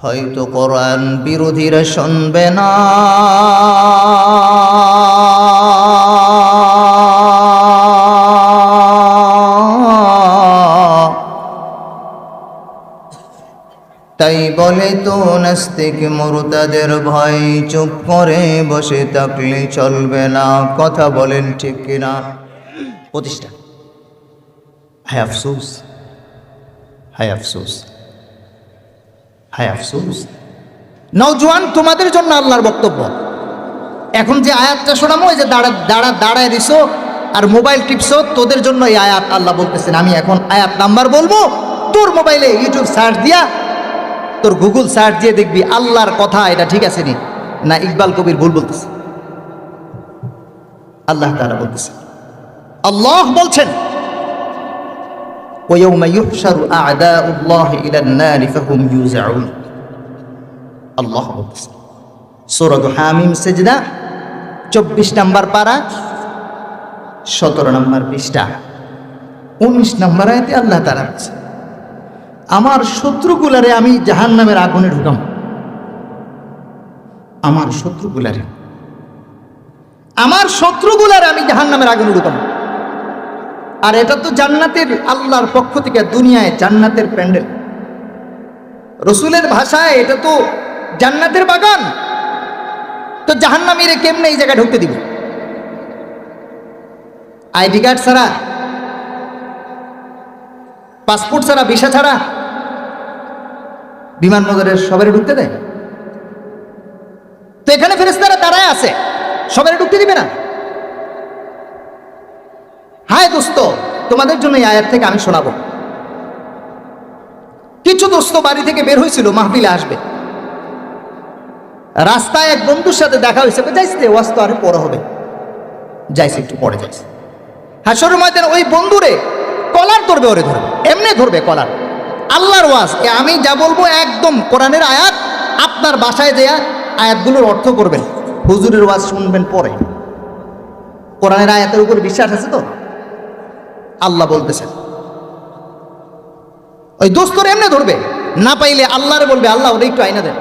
হয়তো কোরআন বিরোধীরা শুনবে না। তাই বলে তো নাস্তিক মুরতাদের ভয়, চুপ করে বসে থাকলে চলবে না। কথা বলেন ঠিক কিনা? প্রতিষ্ঠা। হায় আফসোস। হায় আফসোস। হায় আফসোস। নওজোয়ান, তোমাদের জন্য আল্লাহর বক্তব্য। এখন যে আয়াতটা শোনামো এই যে দাঁড়া দাঁড়া, দাঁড়ায় দিছো আর মোবাইল টিপছো, তোদের জন্য এই আয়াত আল্লাহ বলতেছেন। আমি এখন আয়াত নাম্বার বলব, তোর মোবাইলে ইউটিউব সার্চ দিয়া, তোর গুগল সার্চ দিয়ে দেখবি আল্লাহর কথা, এটা ঠিক আছে নি? না, ইকবাল কবির ভুল বলতেছে। আল্লাহ তারা বলতেছে। আল্লাহ বলছেন ويوم يحشر أعداء الله إلى النار فهم يوزعون আল্লাহ বলতেছে সূরাত হামিম সেজদা চব্বিশ নাম্বার পারা সতেরো নম্বর পৃষ্ঠা উনিশ নম্বর আয়াতে আল্লাহ তারা বলছে আমার শত্রুগুলারে আমি জাহান নামের আগুনে ঢুকাম আমার শত্রুগুলারে আমার শত্রুগুলারে আমি জাহান নামের আগুনে ঢুকাম আর এটা তো জান্নাতের আল্লাহর পক্ষ থেকে দুনিয়ায় জান্নাতের প্যান্ডেল। রসুলের ভাষায় এটা তো জান্নাতের বাগান। তো জাহান্নামীরে কেমনে এই জায়গায় ঢুকতে দিব? আইডি কার্ড ছাড়া, পাসপোর্ট ছাড়া, ভিসা ছাড়া বিমানবন্দরের সবাই ঢুকতে দেয়? তো এখানে ফেরেস্তারা দাঁড়ায় আছে সবাই ঢুকতে দিবে না। হায় দোস্ত, তোমাদের জন্য এই আয়াত থেকে আমি শোনাবো। কিছু দোস্ত বাড়ি থেকে বের হয়েছিল, মাহফিলে আসবে। রাস্তায় এক বন্ধুর সাথে দেখা হয়েছে যাইছে ওয়াজ তো আরে পরে হবে। যাইছে, একটু পরে যাইছে। হাসরের ময়দানে ওই বন্ধুরে কলার ধরবে, ওরে ধরবে। এমনি ধরবে কলার। আল্লাহর ওয়াজ আমি যা বলব একদম কোরআনের আয়াত, আপনার বাসায় দেয়া আয়াতগুলোর অর্থ করবেন। হুজুরের ওয়াজ শুনবেন পরে। কোরআনের আয়াতের উপর বিশ্বাস আছে তো? আল্লাহ বলতেছেন ওই দোস্তর এমনি ধরবে না পাইলে আল্লাহরে বলবে আল্লাহ ওরে একটু আইনা দেন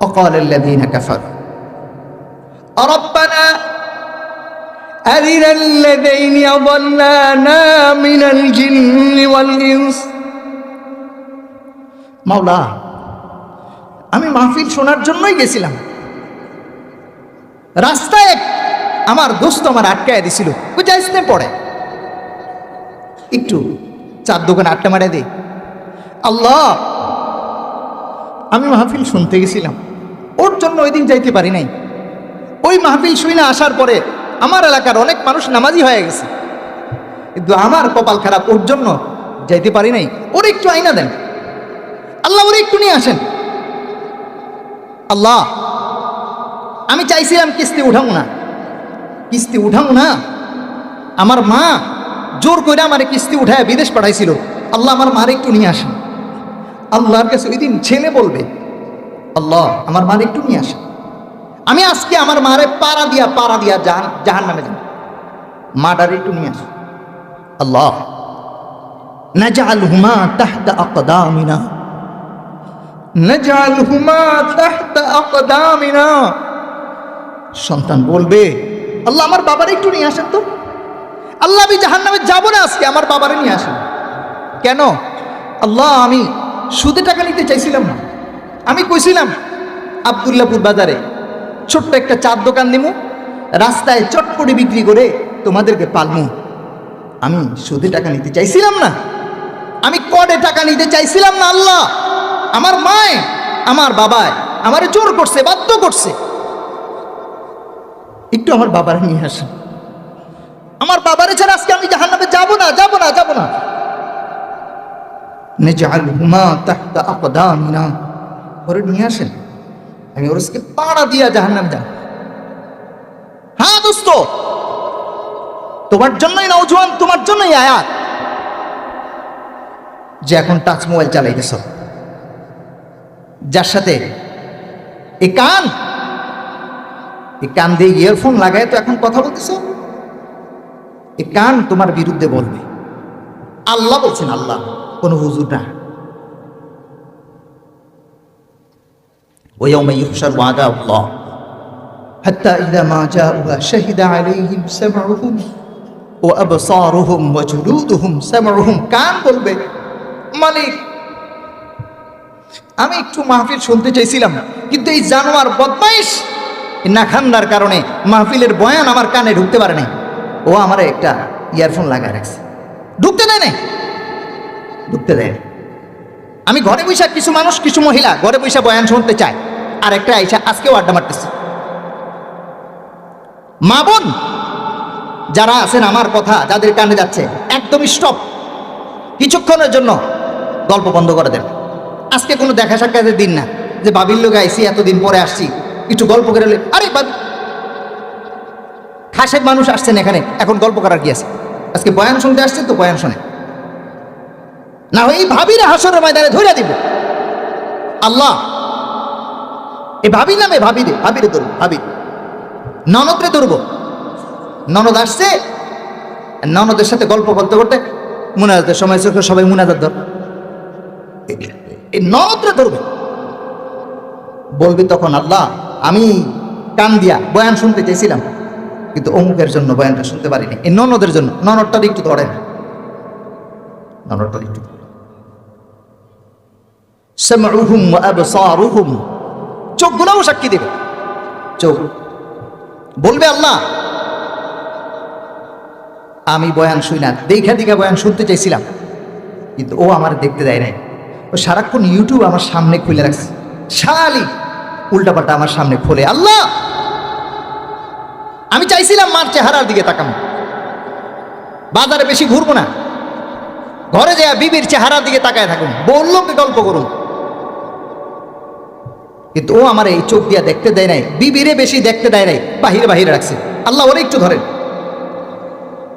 وقال الذين كفروا ربنا أرنا الذين أضلانا من الجن والإنس মাওলা আমি মাহফিল শোনার জন্যই গেছিলাম রাস্তায় এক আমার দোস্ত আমার আটকায় দিছিল। ও যাইস না পড়ে একটু চার দোকান আটটা মারে দে। আল্লাহ, আমি মাহফিল শুনতে গেছিলাম। ওর জন্য ওই দিন যাইতে পারি নাই। ওই মাহফিল শুই না আসার পরে আমার এলাকার অনেক মানুষ নামাজি হয়ে গেছে। কিন্তু আমার কপাল খারাপ ওর জন্য যাইতে পারি নাই। ওর একটু আইনা দেন। আল্লাহ ওরে একটু নিয়ে আসেন। আল্লাহ, আমি চাইছিলাম কিস্তি উঠাবো না। কিস্তি উঠাবো না। আমার মা জোর করে আমার কিস্তি উঠায় বিদেশ পাঠাইছিল। আল্লাহ আমার মার একটু নিয়ে আসেন। আল্লাহর কাছে ওই দিন ছেলে বলবে, আল্লাহ, আমার মার একটু নিয়ে আসেন। আমি আজকে আমার মারে পাড়া দিয়া পাড়া দিয়া জাহান জাহান নামে যান মাটার একটু নিয়ে আসেন আল্লাহ, নাজআলহুমা তাহতা আকদামিনা। নাজআলহুমা তাহতা আকদামিনা। সন্তান বলবে আল্লাহ আমার বাবার একটু নিয়ে আসেন তো। আল্লাহ, আমি জাহান নামে যাব না আজকে, আমার বাবারে নিয়ে আসেন। কেন? আল্লাহ, আমি সুদে টাকা নিতে চাইছিলাম না। আমি কইছিলাম, আবদুল্লাপুর বাজারে ছোট্ট একটা চার দোকান দিমু রাস্তায় চটপটি বিক্রি করে তোমাদেরকে পালমু। আমি সুদে টাকা নিতে চাইছিলাম না। আমি কডে টাকা নিতে চাইছিলাম না আল্লাহ। আমার মায়, আমার বাবায়, আমারে জোর করছে, বাধ্য করছে। একটু আমার বাবারে নিয়ে আসেন। আমার বাবারে ছাড়া আজকে আমি জাহান্নামে যাব না যাব না যাব না। নিয়ে ওর হ্যাঁ দোস্ত, তোমার জন্যই তোমার জন্যই যে এখন টাচ মোবাইল চালাইতেছ। যার সাথে এ কান এই কান দিয়ে ইয়ারফোন লাগায় তো এখন কথা বলতেছ এই কান তোমার বিরুদ্ধে বলবে আল্লাহ বলছেন আল্লাহ কোনো হুজুর না ويوم يحشر أعداء الله حتى إذا ما جاءوها شهد عليهم سمعهم وأبصارهم وجلودهم سمعهم কান বলবে মালিক আমি একটু মাহফিল শুনতে চাইছিলাম কিন্তু এই জানোয়ার বদমাইশ এই নাখান্দার কারণে মাহফিলের বয়ান আমার কানে ঢুকতে পারে নাই। ও আমার একটা ইয়ারফোন লাগায় রাখছে। ঢুকতে দেয় নাই? ঢুকতে দেয় আমি ঘরে বৈশা কিছু মানুষ, কিছু মহিলা ঘরে বৈশা বয়ান শুনতে চায়। আর একটা আইসা আজকেও আড্ডা মারতেছে। মা বোন, যারা আছেন আমার কথা, যাদের কানে যাচ্ছে একদম স্টপ কিছুক্ষণের জন্য গল্প বন্ধ করে দেন। আজকে কোনো দেখা সাক্ষাতের দিন না। যে বাবির লোক আইসি, এতদিন পরে আসছি। একটু গল্প করে আরে খাসের মানুষ আসছেন এখানে, এখন গল্প করার কি আছে? আজকে বয়ান শুনতে আসছেন তো বয়ান শোনে। না হয় এই ভাবিরা হাসরের ময়দানে ধরে দিব। আল্লাহ এই ভাবি নামে ভাবি রে ভাবি রে ধরবো ভাবি ননদরে ধরবো। ননদ আসছে, ননদের সাথে গল্প করতে করতে মুনাজাতের সময় চোখে সবাই মুনাজাত ধর। এই ননদরে ধরবে। বলবি তখন আল্লাহ আমি কান দিয়া বয়ান শুনতে চেয়েছিলাম, কিন্তু অমুকের জন্য বয়ানটা শুনতে পারিনি। এই ননদের জন্য ননদটার একটু ধরেন। ননদটার একটু আবসারুহুম। চোখগুলোও সাক্ষী দেবে। চোখ। বলবে আল্লাহ, আমি বয়ান শুই না, দেখা দেখা বয়ান শুনতে চাইছিলাম কিন্তু ও আমার দেখতে দেয় নাই। ও সারাক্ষণ ইউটিউব আমার সামনে খুলে রাখছে। শালি উল্টাপাল্টা আমার সামনে খোলে, আল্লাহ, আমি চাইছিলাম মার চেহারার দিকে তাকানো বাজারে বেশি ঘুরবো না। ঘরে যায় বিবির চেহারার দিকে তাকায় থাকুন বলল কি গল্প করুন। কিন্তু ও আমার এই চোখ দিয়া দেখতে দেয় নাই, বিবিরে বেশি দেখতে দেয় নাই, বাহিরে বাহিরে রাখছে। আল্লাহ, ওরে একটু ধরেন।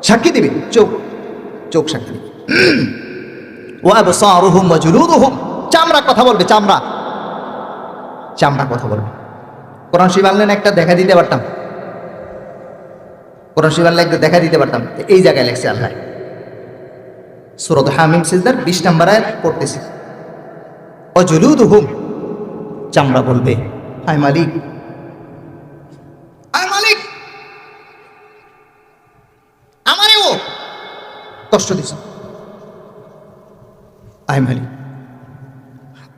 সাক্ষী দিবে? চোখ চোখ সাক্ষী দিবে। ও আবসারুহুম ওয়া জুলুদুহুম। চামড়া কথা বলবে, চামড়া। চামড়া কথা বলবে। কোরআন শিব আনলেন একটা দেখা দিতে পারতাম। কোরআন শিব আনলে একটা দেখা দিতে পারতাম। এই জায়গায় লেখছে আল্লাহ। সুরত হামিম সিজদার বিশ নাম্বার আয়াত পড়তেছি। ও জুলুদুহুম চামড়া বলবে, হায় মালিক কষ্ট দিছ। আয় মালিক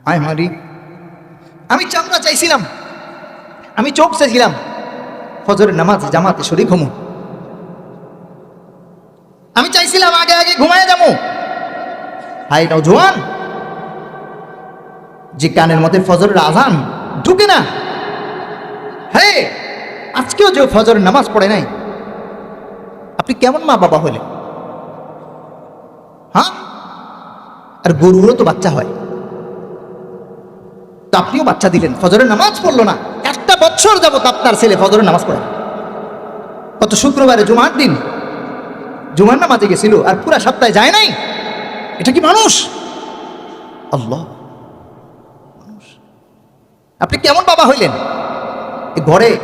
আয় মালিক আমি চামড়া চাইছিলাম। আমি চোখ চাইছিলাম। ফজরের নামাজ, জামাতে শরীর ঘুমু আমি চাইছিলাম আগে আগে ঘুমায় যাব হাই নজওয়ান যে কানের মধ্যে ফজরের আজান ঢুকে না। হে, আজকেও যে ফজরের নামাজ পড়ে নাই। আপনি কেমন মা বাবা হলেন হ্যাঁ? আর গরুরও তো বাচ্চা হয়। তো আপনিও বাচ্চা দিলেন। ফজরের নামাজ পড়ল না। একটা বছর যাবত আপনার ছেলে ফজরের নামাজ পড়ে। গত শুক্রবারে জুমার দিন জুমার নামাজে গেছিল আর পুরা সপ্তাহে যায় নাই। এটা কি মানুষ? আল্লাহ। আপনি কেমন বাবা হইলেন? এই ঘরে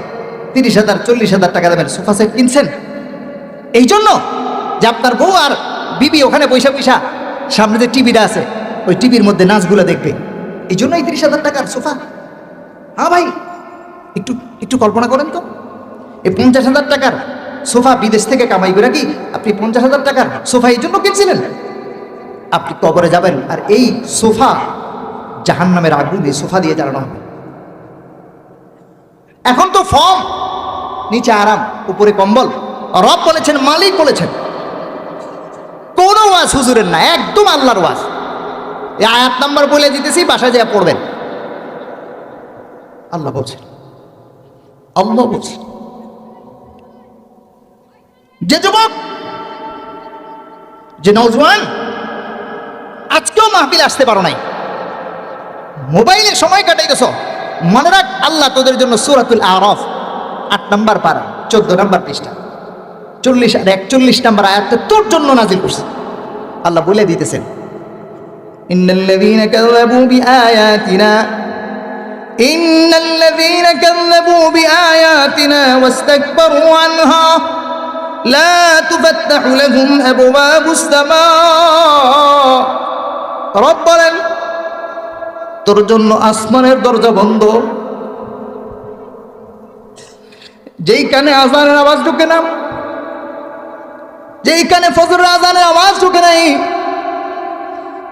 তিরিশ হাজার, চল্লিশ হাজার টাকা দামের সোফা সেট কিনছেন? এই জন্য যে আপনার বউ আর বিবি ওখানে পয়সা পয়সা সামনে যে টিভিটা আছে, ওই টিভির মধ্যে নাচগুলো দেখবে। এই জন্যই তিরিশ হাজার টাকার সোফা। হ্যাঁ ভাই, একটু একটু কল্পনা করেন তো। এই পঞ্চাশ হাজার টাকার সোফা বিদেশ থেকে কামাই করে কি আপনি পঞ্চাশ হাজার টাকার সোফা এই জন্য কিনছিলেন? আপনি কবরে যাবেন আর এই সোফা জাহান নামের আগুন সোফা দিয়ে জ্বালানো হবে। এখন তো ফর্ম, নিচে আরাম, উপরে কম্বল। রব বলেছেন, মালিক বলেছেন। কোনো ওয়াজ হুজুরের না, একদম আল্লাহর ওয়াজ। এই আয়াত নাম্বার বলে দিতেছি, বাসায় যা পড়বেন। আল্লাহ বলছেন আল্লাহ বলছেন যে যুবক, যে নৌজওয়ান আজকেও মাহফিল আসতে পারো নাই। মোবাইলে সময় কাটাইতেছ, মনে রাখ আল্লাহ তোদের জন্য সুরাতুল আরফ, আট নাম্বার পারা, চোদ্দ নাম্বার পৃষ্ঠা। চল্লিশ আর একচল্লিশ নাম্বার আয়াতটা তোর জন্য নাজিল করছে। আল্লাহ বলে দিতেছেন إن الذين كذبوا بآياتنا إن الذين كذبوا بآياتنا واستكبروا عنها لا تفتح لهم أبواب السماء رب বলেন তোর জন্য আসমানের দরজা বন্ধ যেই কানে আজানের আওয়াজ ঢুকে না যেই কানে ফজরের আজানের আওয়াজ ঢুকে নাই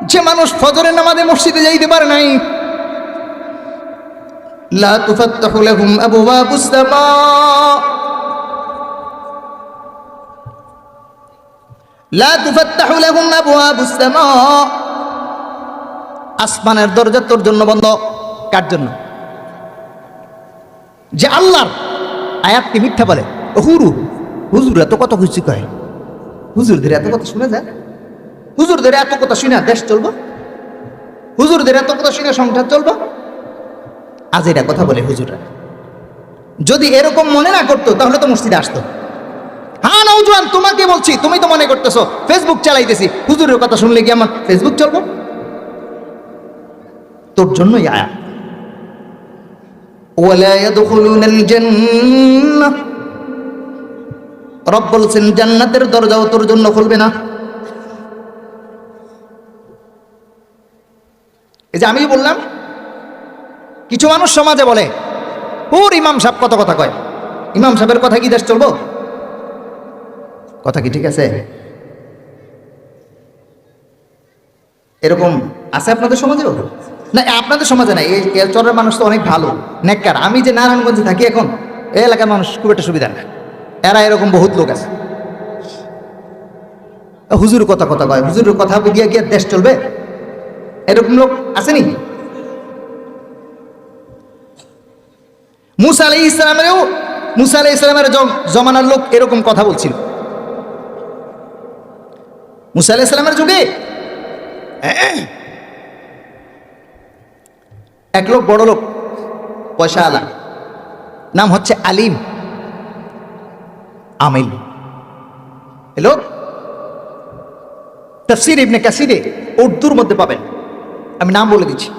যে মানুষ ফজরের নামাজে মসজিদে যাইতে পারে নাই। লা আসমানের দরজা তোর জন্য বন্ধ। কার জন্য? যে আল্লাহর আয়াতটি মিথ্যা বলে। হুরু হুজুর তো কত খুশি কয়। হুজুরদের এত কথা শুনে যায় হুজুরদের এত কথা শুনে দেশ চলবো? হুজুরদের এত কথা শুনে সংসার চলবো? আজ এটা কথা বলে হুজুররা। যদি এরকম মনে না করতো, তাহলে তো মসজিদে আসতো। হ্যাঁ নৌজওয়ান তোমাকে বলছি, তুমি তো মনে করতেছো ফেসবুক চালাইতেছি। হুজুরের কথা শুনলে কি আমার ফেসবুক চলবো? তোর জন্যই আয়া। রব বলছেন, জান্নাতের দরজাও তোর জন্য খুলবে না। এই যে আমি বললাম, কিছু মানুষ সমাজে বলে ওর ইমাম সাহেব কত কথা কয়? ইমাম সাহেবের কথা কি দেশ চলবো? কথা কি ঠিক আছে? এরকম আছে আপনাদের সমাজেও? না, আপনাদের সমাজে নাই, এই চরের মানুষ তো অনেক ভালো, নেককার। আমি যে নারায়ণগঞ্জে থাকি এখন এই এলাকার মানুষ খুব একটা সুবিধা না। এরা এরকম বহুত লোক আছে। হুজুর কথা কথা কয়? হুজুরের কথা গিয়ে গিয়ে দেশ চলবে? এরকম লোক আসেনি মুসা আলাই ইসলামেরও মুসা আলাই ইসলামের জমানার লোক এরকম কথা বলছিল। মুসা আলাই ইসলামের যুগে? এক লোক, বড় লোক, পয়সা আলা। নাম হচ্ছে আলিম। আমিল। লোক? তফসির ইবনে কাসিরে উর্দুর মধ্যে পাবেন। আমি নাম বলে দিচ্ছি।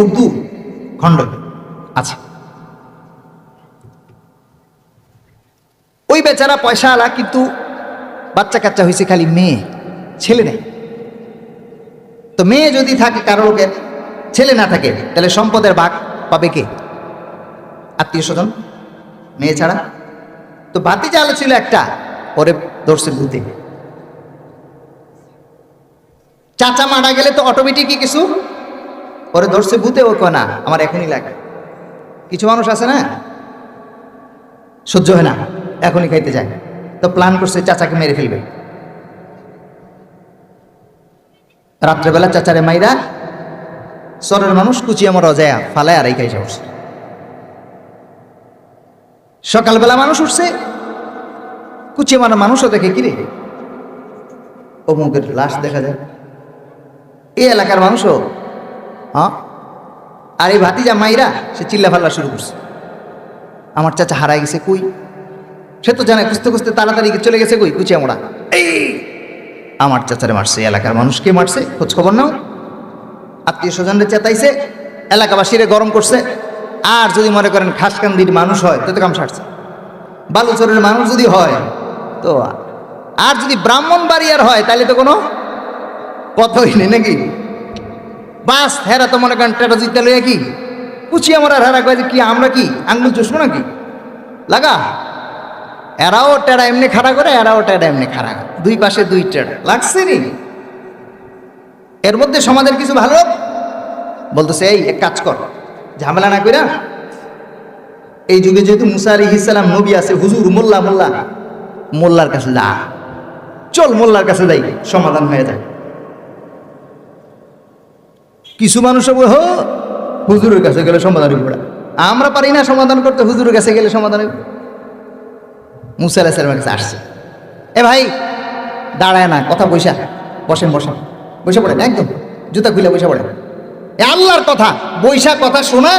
উর্দু খণ্ড। আছে ওই বেচারা পয়সা আলা কিন্তু বাচ্চা কাচ্চা হয়েছে খালি মেয়ে, ছেলে নেই। তো মেয়ে যদি থাকে, কারও লোকের ছেলে না থাকে, তাহলে সম্পদের ভাগ পাবে কে? আত্মীয় স্বজন, মেয়ে ছাড়া। তো বাতি জাল ছিল একটা, পরে ধরছে ভূতে। চাচা মারা গেলে তো অটোমেটিকই কিছু? পরে ধরছে ভূতে, ও না, আমার এখনই লাগে। কিছু মানুষ আছে না? সহ্য হয় না, এখনই খাইতে যায়। তো প্ল্যান করছে চাচাকে মেরে ফেলবে। রাত্রেবেলা চাচারে মাইরা সরের মানুষ কুচি আমার অজায়া ফালায় আর এই খাইছে উঠছে সকালবেলা মানুষ উঠছে কুচি আমার মানুষও দেখে কিরে অমুকের লাশ দেখা যায়। এই এলাকার মানুষও হ্যাঁ? আর এই ভাতিজা মাইরা, সে চিল্লা ফাল্লা শুরু করছে। আমার চাচা হারাই গেছে কই? সে তো জানে, খুঁজতে খুঁজতে তাড়াতাড়ি চলে গেছে কই? কুচি আমরা এই! আমার চাচারে মারছে এলাকার মানুষকে মারছে, খোঁজ খবর নাও। আত্মীয় স্বজনরে চেতাইছে, এলাকাবাসীরে গরম করছে। আর যদি মনে করেন খাসকান্দির মানুষ হয় তো কাম সারছে। বালুচরের মানুষ যদি হয়, তো আর যদি ব্রাহ্মণ বাড়িয়ার হয় তাহলে তো কোনো কথাই নেই নাকি? বাস, হেরা তো মনে করেন টেটা জিতে লইয়া কি? কুচি আমার হেরা কয় কি, আমরা কি, আঙ্গুল চুষবো নাকি? লাগা? এরাও টেরা এমনি খাড়া করে, এরাও টেরা এমনি খাড়া। দুই পাশে দুই টেরা। লাগছে নি? এর মধ্যে সমাজের কিছু ভালো বলতেছে, এই, এক কাজ কর। ঝামেলা না কইরা, এই যুগে যেহেতু মুসা আলী ইসালাম নবী আছে, হুজুর মোল্লা মোল্লা, মোল্লার কাছে যা। চল মোল্লার কাছে যাই, সমাধান হয়ে যায়। কিছু মানুষ হো, হুজুরের কাছে গেলে সমাধান হইব আমরা পারি না সমাধান করতে, হুজুরের কাছে গেলে সমাধান হইব। মুসা কাছে আসছে। এ ভাই, দাঁড়ায় না, কথা বৈশা বসেন বসেন। বসে পড়েন, একদম, জুতা খুলে বসে পড়েন। এ আল্লাহর কথা বৈশা কথা শোনা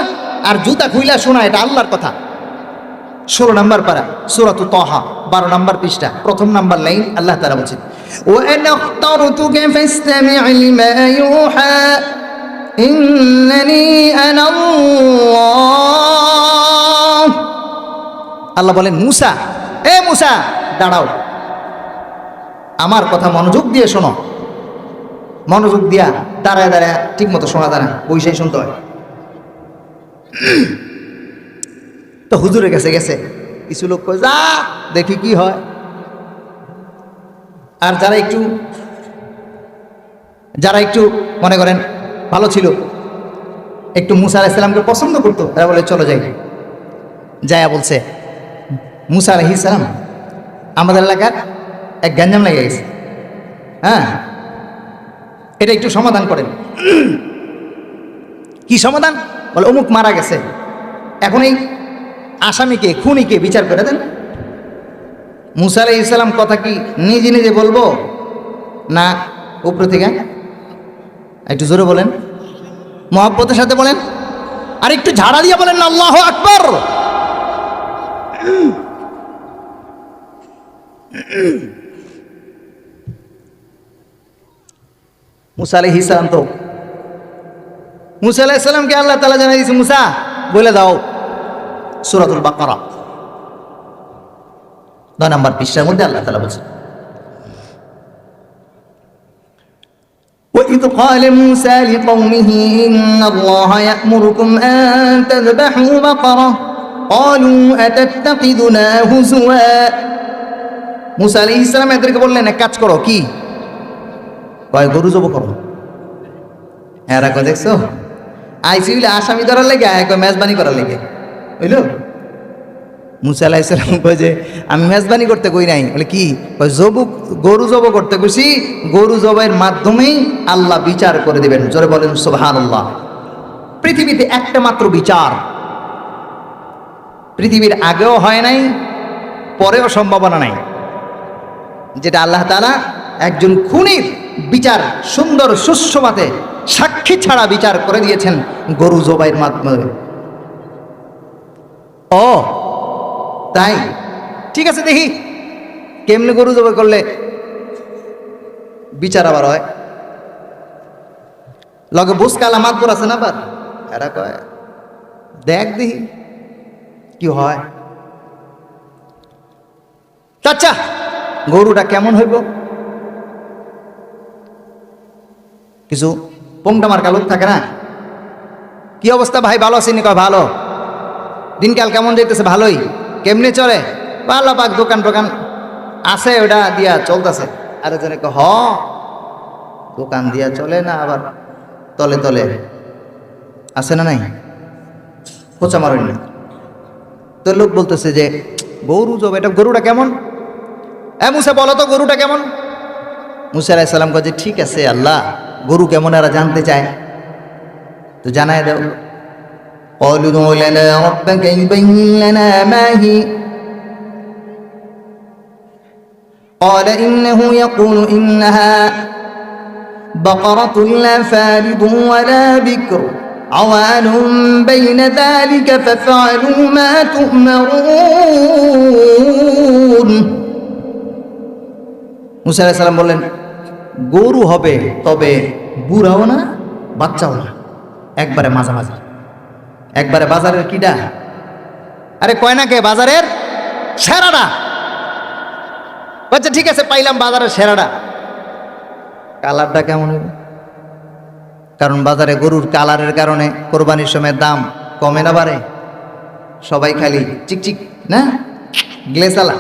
আর জুতা খুইলা শোনা, এটা আল্লাহর কথা। ষোলো নাম্বার পারা, সুরাত তহা, বারো নাম্বার পৃষ্ঠা, প্রথম নাম্বার লাইন, আল্লাহ তারা বলছেন আল্লাহ। বলেন, মুসা, এ মুসা, দাঁড়াও। আমার কথা মনোযোগ দিয়ে শোনো। মনোযোগ দিয়া দাঁড়ায় দাঁড়ায় ঠিক মতো শোনা দাঁড়া বৈশাই শুনতে হয়। তো হুজুরের কাছে গেছে। কিছু লোক কয়, যা, দেখি কি হয়। আর যারা একটু যারা একটু, মনে করেন ভালো ছিল। একটু মুসা আলাইসালামকে পছন্দ করতো, তারা বলে, চলো যাই। যায়া বলছে, মুসা আলহিসাম আমাদের এলাকার এক গ্যাঞ্জাম লেগে গেছে। হ্যাঁ? এটা একটু সমাধান করেন। কি সমাধান? বলে, অমুক মারা গেছে। এখন এই আসামিকে, খুনিকে বিচার করে দেন। মুসা ইসলাম কথা কি নিজে নিজে বলব? না, উপর থেকে? একটু জোরে বলেন। মহাব্বতের সাথে বলেন। আর একটু ঝাড়া দিয়ে বলেন, আল্লাহ আকবর। মুসা আলহ ইসলাম তো। মুসা আলাহ ইসলামকে আল্লাহ তালা জানাই দিয়েছে, মুসা, বলে দাও সুরাতুল বাকারা। নয় নম্বর পৃষ্ঠার মধ্যে আল্লাহ তালা বলছে وإذ قال موسى لقومه إن الله يأمركم أن تذبحوا بقرة قالوا أتتخذنا هزوا মুসা আলী ইসলাম এদেরকে বললেন এক কাজ করো কি কয় গরু জব করো হ্যাঁ রাখো দেখছো আইসি হইলে আসামি ধরার লেগে আয় কয় মেজবানি করার লেগে বুঝল মুসা আলাহ ইসলাম যে, আমি মেজবানি করতে কই নাই? বলে, কি? কয় জবু গরু জব করতে কইছি, গরু জবের মাধ্যমেই আল্লাহ বিচার করে দিবেন। জোরে বলেন সোহান আল্লাহ পৃথিবীতে একটা মাত্র বিচার। পৃথিবীর আগেও হয় নাই, পরেও সম্ভাবনা নাই। যেটা আল্লাহ তালা একজন খুনির বিচার, সুন্দর সুস্বভাতে সাক্ষী ছাড়া বিচার করে দিয়েছেন গরু জবাইয়ের মাধ্যমে। ও তাই? ঠিক আছে, দেখি। কেমনে গরু জবাই করলে বিচার আবার হয়? লগে বুস কালামাতপুর আছে না আবার? এরা কয়, দেখ দেখি, কি হয়? চাচা, গরুটা কেমন হইব? কিছু পোংটামার কালুক থাকে না? কি অবস্থা ভাই, ভালো আছেনি কয়, ভালো। দিনকাল কেমন যাইতেছে? ভালোই। কেমনে চলে? ভালো পাক দোকান টোকান আছে, ওটা দিয়া চলতেছে। আরে জনে হ, দোকান দিয়া চলে না আবার তলে তলে? আছে না নাই? খোঁচা মারেন না। তো লোক বলতেছে যে, গরু জব, এটা গরুটা কেমন? এ মুসা, বলো তো গরুটা কেমন? মুসা আলাইসাল্লাম কাজে ঠিক আছে আল্লাহ, গরু কেমন এরা জানতে চায়। তো জানায় দাও। قالوا ادع لنا ربك يبين لنا ما هي قال إنه يقول إنها بقرة لا فارض ولا بكر عوان بين ذلك فافعلوا ما تؤمرون মুসা আলাইহিস সালাম বললেন গরু হবে তবে বুড়াও না বাচ্চাও না একবারে মাঝামাঝি একবারে বাজারের কিডা আরে কয় না কে বাজারের সেরাটা আচ্ছা ঠিক আছে পাইলাম বাজারের সেরাটা কালারটা কেমন হবে কারণ বাজারে গরুর কালারের কারণে কোরবানির সময় দাম কমে না বাড়ে সবাই খালি চিকচিক না গ্লেসালা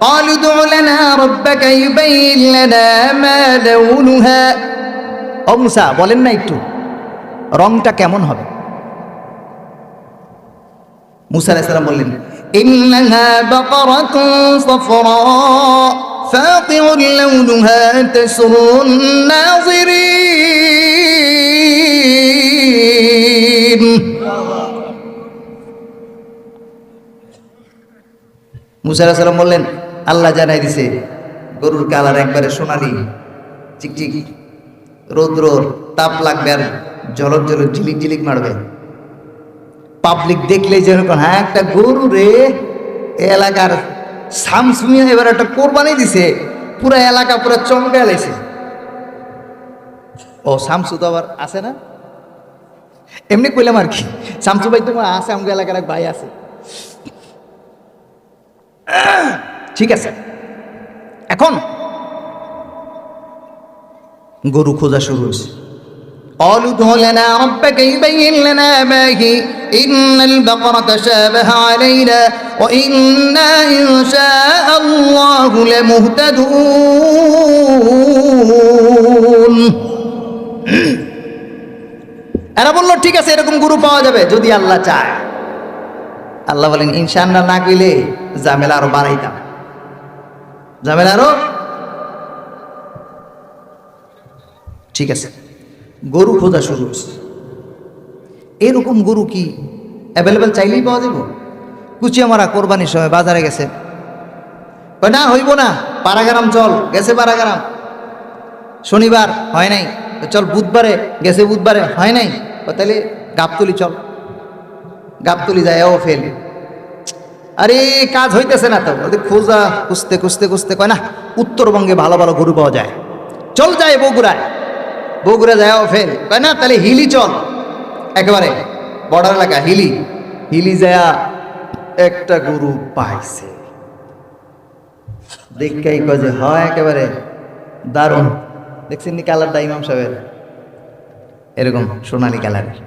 قالوا ادع لنا ربك يبين لنا ما لونها ও মুসা বলেন না একটু রংটা কেমন হবে মুসা আলাইহিস সালাম বললেন ইন্নাহা বাকারাতুন সাফরা فاقع لونها تسر الناظرين মুসা আলাইহিস সালাম বললেন আল্লাহ জানাই দিছে গরুর কালার একবারে সোনালি চিকচিক রৌদ্র তাপ লাগবে আর জলক জলক ঝিলিক ঝিলিক মারবে পাবলিক দেখলে যেরকম হ্যাঁ একটা গরু রে এলাকার সামসুমিয়া এবার একটা কোরবানি দিছে, পুরো এলাকা পুরো চমকে লাইছে। ও, শামসু তো আবার আছে না? এমনি কইলাম আর কি, শামসু ভাই তোমার আছে আমাকে এলাকার এক ভাই আছে। ঠিক আছে। এখন গরু খোঁজা শুরু হয়েছে। قالوا ادع لنا ربك يبين لنا ما هي إن البقرة تشابه علينا وإنا إن شاء الله لمهتدون এরা বললো ঠিক আছে এরকম গুরু পাওয়া যাবে যদি আল্লাহ চায় আল্লাহ বলেন ইনশাআল্লাহ না কইলে ঝামেলা আরো বাড়াইতাম ঝামেলা আরো ঠিক আছে গরু খোঁজা শুরু হচ্ছে এরকম গরু কি অ্যাভেলেবেল চাইলেই পাওয়া যাব? কুচিয়া মারা কোরবানির সময় বাজারে গেছে। না, হইব না পাড়াগ্রাম চল। গেছে পাড়াগ্রাম শনিবার, হয় নাই। চল, বুধবারে। গেছে বুধবারে, হয় নাই। তাহলে গাবতলি চল। গাবতলি যায় ও ফেল। আরে, কাজ হইতেছে না তো। খোঁজা খুঁজতে খুঁজতে খুঁজতে কয়, না, উত্তরবঙ্গে ভালো ভালো গরু পাওয়া যায়। চল যায় বগুড়ায়। বগুড়া যায় ও ফেল কয়, না, তাহলে হিলি চল। একেবারে বর্ডার এলাকা, হিলি। হিলি যায় একটা গরু পাইছে। দেখাই কয় যে, হয় একেবারে দারুণ। দেখছেন নি কালারটা ইমাম সাহেবের? এরকম সোনালি কালারের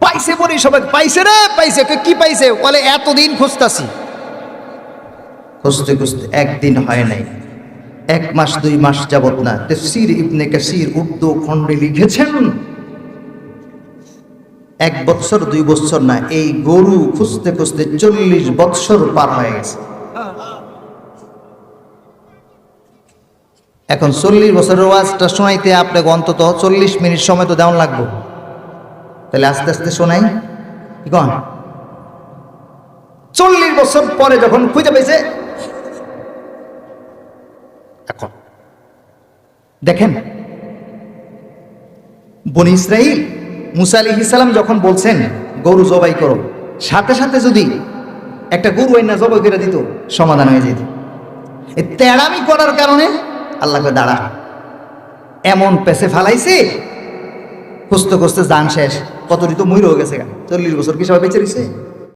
পাইছে পরে সবাই, পাইছে রে, পাইছে। কি পাইছে? বলে, এতদিন খুঁজতাছি। খুঁজতে খুঁজতে একদিন হয় নাই। এক মাস, দুই মাস যাবত না। তফসির ইবনে কাসির উর্দু খণ্ডে লিখেছেন, এক বৎসর, দুই বৎসর না, এই গরু খুঁজতে খুঁজতে চল্লিশ বৎসর পার হয়ে গেছে। এখন চল্লিশ বছরের ওয়াজটা শোনাইতে আপনাকে অন্তত চল্লিশ মিনিট সময় তো দেওয়ান লাগবে। তাহলে আস্তে আস্তে শোনাই। কি কন? চল্লিশ বছর পরে যখন খুঁজে পেয়েছে দেখেন, বনি ইসরাইল মুসা আলী ইসালাম যখন বলছেন, গরু জবাই করো, সাথে সাথে যদি একটা গরু আইনা জবাই করে দিত, সমাধান হয়ে যেত। তেড়ামি করার কারণে আল্লাহকে দাঁড়া। এমন পেছে ফালাইছে, খুঁজতে খুঁজতে যান শেষ, কত ঋতু ময়ূর হয়ে গেছে চল্লিশ বছর কি সবাই বেঁচে রয়েছে